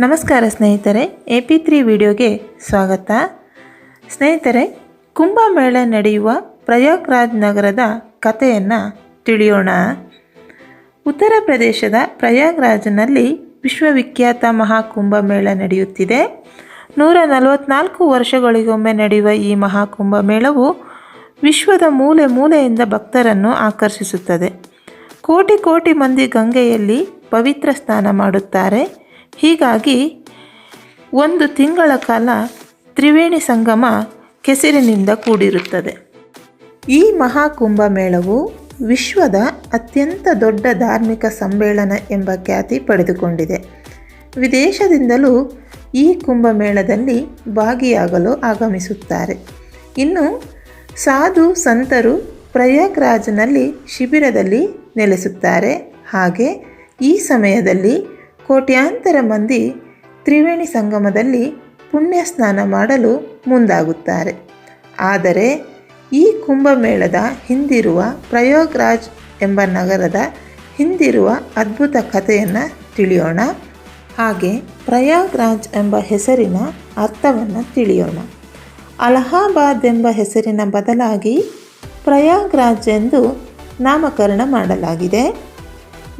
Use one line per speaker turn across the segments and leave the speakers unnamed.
ನಮಸ್ಕಾರ ಸ್ನೇಹಿತರೆ, A P three ವಿಡಿಯೋಗೆ ಸ್ವಾಗತ. ಸ್ನೇಹಿತರೆ, ಕುಂಭಮೇಳ ನಡೆಯುವ ಪ್ರಯಾಗ್ರಾಜ್ ನಗರದ ಕಥೆಯನ್ನು ತಿಳಿಯೋಣ. ಉತ್ತರ ಪ್ರದೇಶದ ಪ್ರಯಾಗ್ರಾಜ್ನಲ್ಲಿ ವಿಶ್ವವಿಖ್ಯಾತ ಮಹಾಕುಂಭಮೇಳ ನಡೆಯುತ್ತಿದೆ. ನೂರ ನಲವತ್ನಾಲ್ಕು ವರ್ಷಗಳಿಗೊಮ್ಮೆ ನಡೆಯುವ ಈ ಮಹಾಕುಂಭಮೇಳವು ವಿಶ್ವದ ಮೂಲೆ ಮೂಲೆಯಿಂದ ಭಕ್ತರನ್ನು ಆಕರ್ಷಿಸುತ್ತದೆ. ಕೋಟಿ ಕೋಟಿ ಮಂದಿ ಗಂಗೆಯಲ್ಲಿ ಪವಿತ್ರ ಸ್ನಾನ ಮಾಡುತ್ತಾರೆ. ಹೀಗಾಗಿ ಒಂದು ತಿಂಗಳ ಕಾಲ ತ್ರಿವೇಣಿ ಸಂಗಮ ಕೆಸರಿನಿಂದ ಕೂಡಿರುತ್ತದೆ. ಈ ಮಹಾಕುಂಭ ಮೇಳವು ವಿಶ್ವದ ಅತ್ಯಂತ ದೊಡ್ಡ ಧಾರ್ಮಿಕ ಸಮ್ಮೇಳನ ಎಂಬ ಖ್ಯಾತಿ ಪಡೆದುಕೊಂಡಿದೆ. ವಿದೇಶದಿಂದಲೂ ಈ ಕುಂಭಮೇಳದಲ್ಲಿ ಭಾಗಿಯಾಗಲು ಆಗಮಿಸುತ್ತಾರೆ. ಇನ್ನು ಸಾಧು ಸಂತರು ಪ್ರಯಾಗ್ರಾಜ್ನಲ್ಲಿ ಶಿಬಿರದಲ್ಲಿ ನೆಲೆಸುತ್ತಾರೆ. ಹಾಗೆ ಈ ಸಮಯದಲ್ಲಿ ಕೋಟ್ಯಾಂತರ ಮಂದಿ ತ್ರಿವೇಣಿ ಸಂಗಮದಲ್ಲಿ ಪುಣ್ಯ ಸ್ನಾನ ಮಾಡಲು ಮುಂದಾಗುತ್ತಾರೆ. ಆದರೆ ಈ ಕುಂಭಮೇಳದ ಹಿಂದಿರುವ ಪ್ರಯೋಗ್ರಾಜ್ ಎಂಬ ನಗರದ ಹಿಂದಿರುವ ಅದ್ಭುತ ಕಥೆಯನ್ನು ತಿಳಿಯೋಣ. ಹಾಗೆ ಪ್ರಯಾಗ್ರಾಜ್ ಎಂಬ ಹೆಸರಿನ ಅರ್ಥವನ್ನು ತಿಳಿಯೋಣ. ಅಲಹಾಬಾದ್ ಎಂಬ ಹೆಸರಿನ ಬದಲಾಗಿ ಪ್ರಯಾಗ್ರಾಜ್ ಎಂದು ನಾಮಕರಣ ಮಾಡಲಾಗಿದೆ.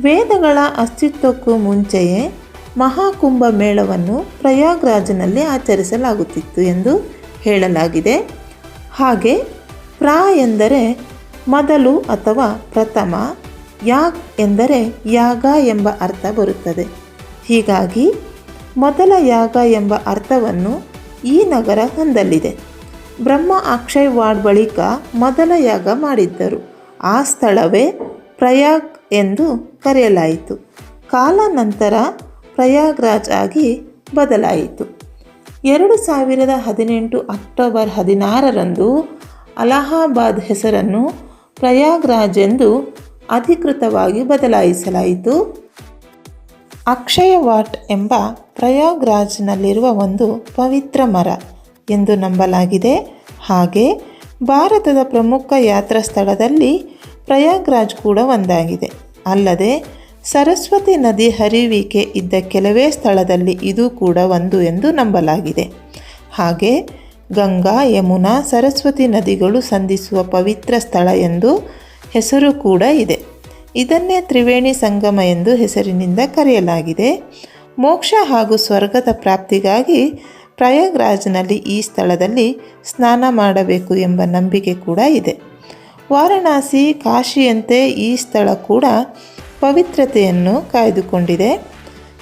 ವೇದಗಳ ಅಸ್ತಿತ್ವಕ್ಕೂ ಮುಂಚೆಯೇ ಮಹಾಕುಂಭ ಮೇಳವನ್ನು ಪ್ರಯಾಗ್ರಾಜ್ನಲ್ಲಿ ಆಚರಿಸಲಾಗುತ್ತಿತ್ತು ಎಂದು ಹೇಳಲಾಗಿದೆ. ಹಾಗೆ ಪ್ರಾ ಎಂದರೆ ಮೊದಲು ಅಥವಾ ಪ್ರಥಮ ಯಾಗ್ ಎಂದರೆ ಯಾಗ ಎಂಬ ಅರ್ಥ ಬರುತ್ತದೆ. ಹೀಗಾಗಿ ಮೊದಲ ಯಾಗ ಎಂಬ ಅರ್ಥವನ್ನು ಈ ನಗರ ಹೊಂದಲಿದೆ. ಬ್ರಹ್ಮ ಅಕ್ಷಯ್ ವಾರ್ಡ್ ಬಳಿಕ ಮೊದಲ ಯಾಗ ಮಾಡಿದ್ದರು. ಆ ಸ್ಥಳವೇ ಪ್ರಯಾಗ್ ಎಂದು ಕರೆಯಲಾಯಿತು. ಕಾಲಾನಂತರ ಪ್ರಯಾಗ್ರಾಜ್ ಆಗಿ ಬದಲಾಯಿತು. ಎರಡು ಸಾವಿರದ ಹದಿನೆಂಟು ಅಕ್ಟೋಬರ್ ಹದಿನಾರರಂದು ಅಲಹಾಬಾದ್ ಹೆಸರನ್ನು ಪ್ರಯಾಗ್ರಾಜ್ ಎಂದು ಅಧಿಕೃತವಾಗಿ ಬದಲಾಯಿಸಲಾಯಿತು. ಅಕ್ಷಯವಾಟ್ ಎಂಬ ಪ್ರಯಾಗ್ರಾಜ್ನಲ್ಲಿರುವ ಒಂದು ಪವಿತ್ರ ಮರ ಎಂದು ನಂಬಲಾಗಿದೆ. ಹಾಗೆ ಭಾರತದ ಪ್ರಮುಖ ಯಾತ್ರಾ ಸ್ಥಳದಲ್ಲಿ ಪ್ರಯಾಗ್ರಾಜ್ ಕೂಡ ಒಂದಾಗಿದೆ. ಅಲ್ಲದೆ, ಸರಸ್ವತಿ ನದಿ ಹರಿವಿಕೆ ಇದ್ದ ಕೆಲವೇ ಸ್ಥಳದಲ್ಲಿ ಇದು ಕೂಡ ಒಂದು ಎಂದು ನಂಬಲಾಗಿದೆ. ಹಾಗೆ, ಗಂಗಾ ಯಮುನಾ ಸರಸ್ವತಿ ನದಿಗಳು ಸಂಧಿಸುವ ಪವಿತ್ರ ಸ್ಥಳ ಎಂದು ಹೆಸರು ಕೂಡ ಇದೆ. ಇದನ್ನೇ ತ್ರಿವೇಣಿ ಸಂಗಮ ಎಂದು ಹೆಸರಿನಿಂದ ಕರೆಯಲಾಗಿದೆ. ಮೋಕ್ಷ ಹಾಗೂ ಸ್ವರ್ಗದ ಪ್ರಾಪ್ತಿಗಾಗಿ ಪ್ರಯಾಗ್ರಾಜ್ನಲ್ಲಿ ಈ ಸ್ಥಳದಲ್ಲಿ ಸ್ನಾನ ಮಾಡಬೇಕು ಎಂಬ ನಂಬಿಕೆ ಕೂಡ ಇದೆ. ವಾರಣಾಸಿ ಕಾಶಿಯಂತೆ ಈ ಸ್ಥಳ ಕೂಡ ಪವಿತ್ರತೆಯನ್ನು ಕಾಯ್ದುಕೊಂಡಿದೆ.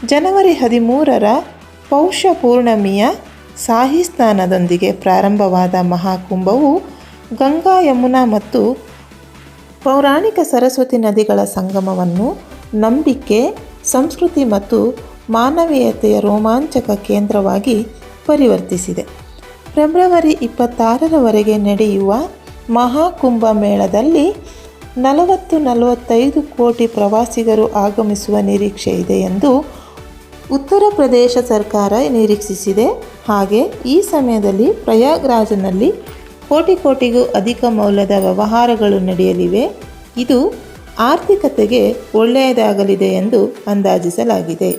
ಜನವರಿ ಹದಿಮೂರರ ಪೌಷ ಪೂರ್ಣಮಿಯ ಸಾಹಿ ಸ್ನಾನದೊಂದಿಗೆ ಪ್ರಾರಂಭವಾದ ಮಹಾಕುಂಭವು ಗಂಗಾ, ಯಮುನಾ ಮತ್ತು ಪೌರಾಣಿಕ ಸರಸ್ವತಿ ನದಿಗಳ ಸಂಗಮವನ್ನು ನಂಬಿಕೆ, ಸಂಸ್ಕೃತಿ ಮತ್ತು ಮಾನವೀಯತೆಯ ರೋಮಾಂಚಕ ಕೇಂದ್ರವಾಗಿ ಪರಿವರ್ತಿಸಿದೆ. ಫೆಬ್ರವರಿ ಇಪ್ಪತ್ತಾರರವರೆಗೆ ನಡೆಯುವ ಮಹಾಕುಂಭ ಮೇಳದಲ್ಲಿ ನಲವತ್ತು ನಲವತ್ತೈದು ಕೋಟಿ ಪ್ರವಾಸಿಗರು ಆಗಮಿಸುವ ನಿರೀಕ್ಷೆ ಇದೆ ಎಂದು ಉತ್ತರ ಪ್ರದೇಶ ಸರ್ಕಾರ ನಿರೀಕ್ಷಿಸಿದೆ. ಹಾಗೆ ಈ ಸಮಯದಲ್ಲಿ ಪ್ರಯಾಗ್ರಾಜ್ನಲ್ಲಿ ಕೋಟಿ ಕೋಟಿಗೂ ಅಧಿಕ ಮೌಲ್ಯದ ವ್ಯವಹಾರಗಳು ನಡೆಯಲಿವೆ. ಇದು ಆರ್ಥಿಕತೆಗೆ ಒಳ್ಳೆಯದಾಗಲಿದೆ ಎಂದು ಅಂದಾಜಿಸಲಾಗಿದೆ.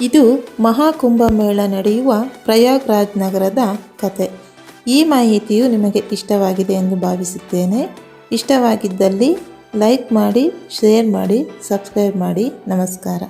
ಇದು ಮಹಾಕುಂಭ ಮೇಳ ನಡೆಯುವ ಪ್ರಯಾಗ್ರಾಜ್ ನಗರದ ಕತೆ. ಈ ಮಾಹಿತಿಯು ನಿಮಗೆ ಇಷ್ಟವಾಗಿದೆ ಎಂದು ಭಾವಿಸುತ್ತೇನೆ. ಇಷ್ಟವಾಗಿದ್ದಲ್ಲಿ ಲೈಕ್ ಮಾಡಿ ಶೇರ್ ಮಾಡಿ ಸಬ್ಸ್ಕ್ರೈಬ್ ಮಾಡಿ. ನಮಸ್ಕಾರ.